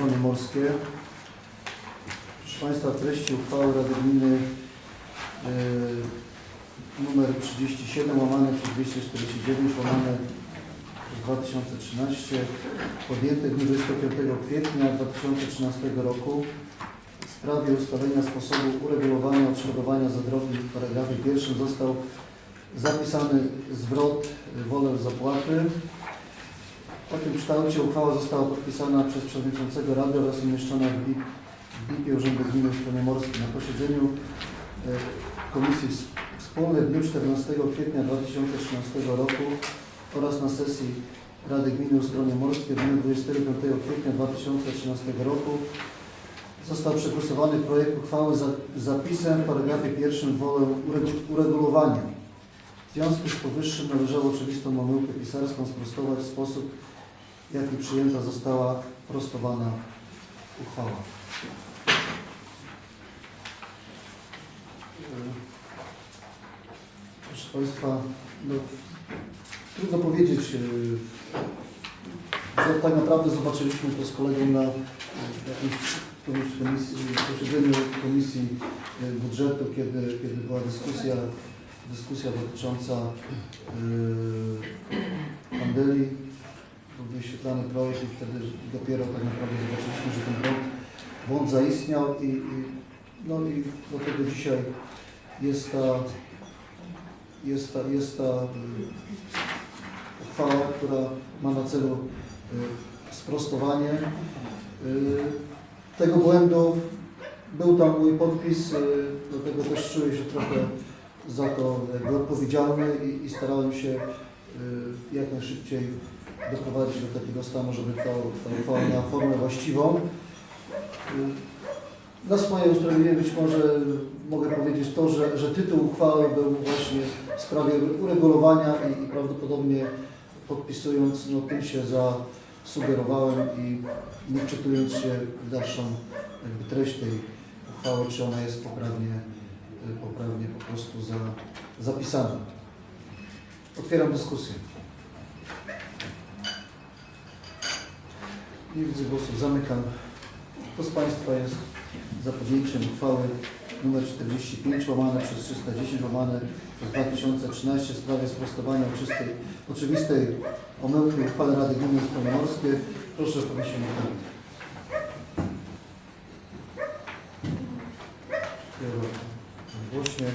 Stronie Morskie. Proszę Państwa, w treści uchwały Rady Gminy e, numer 37 łamane przez 249 łamane przez 2013 podjęte dniu 25 kwietnia 2013 roku w sprawie ustalenia sposobu uregulowania odszkodowania za drogi w paragrafie pierwszym został zapisany zwrot y, wolę zapłaty. W takim kształcie uchwała została podpisana przez przewodniczącego Rady oraz umieszczona w BIP w BIP Urzędu Gminy w Stronie Morskiej na posiedzeniu e, Komisji Ws- Wspólnej w dniu 14 kwietnia 2013 roku oraz na sesji Rady Gminy w Stronie Morskiej w dniu 25 kwietnia 2013 roku został przegłosowany projekt uchwały za zapisem w paragrafie pierwszym wolę uregu- uregulowania. W związku z powyższym należało oczywistą pomyłkę pisarską sprostować w sposób, w jaki przyjęta została prostowana uchwała. Proszę Państwa, no, trudno powiedzieć, że tak naprawdę zobaczyliśmy to z kolegą na yy, jakimś posiedzeniu Komisji Budżetu, kiedy, kiedy była dyskusja, dyskusja dotycząca yy, był wyświetlany projekt i wtedy dopiero tak naprawdę zobaczyliśmy, że ten błąd, błąd zaistniał i, i, no i dlatego dzisiaj jest ta, jest ta, jest ta y, uchwała, która ma na celu y, sprostowanie y, tego błędu. Był tam mój podpis, dlatego też czuję się trochę za to odpowiedzialny i, i starałem się jak najszybciej doprowadzić do takiego stanu, żeby ta, ta uchwała miała formę właściwą. Y, Na swoje usprawiedliwienie być może mogę powiedzieć to, że, że tytuł uchwały był właśnie w sprawie uregulowania i, i prawdopodobnie podpisując, no tym się zasugerowałem i nie wczytując się w dalszą jakby treść tej uchwały, czy ona jest poprawnie, y, poprawnie po prostu za, zapisana. Otwieram dyskusję. Nie widzę głosów, zamykam. Kto z Państwa jest za podjęciem uchwały nr 45 łamane przez 310 łamane przez 2013 w sprawie sprostowania oczystej, oczywistej omyłki uchwały Rady Gminy Stronie Morskie. Proszę o podniesienie ręki. Głośnie.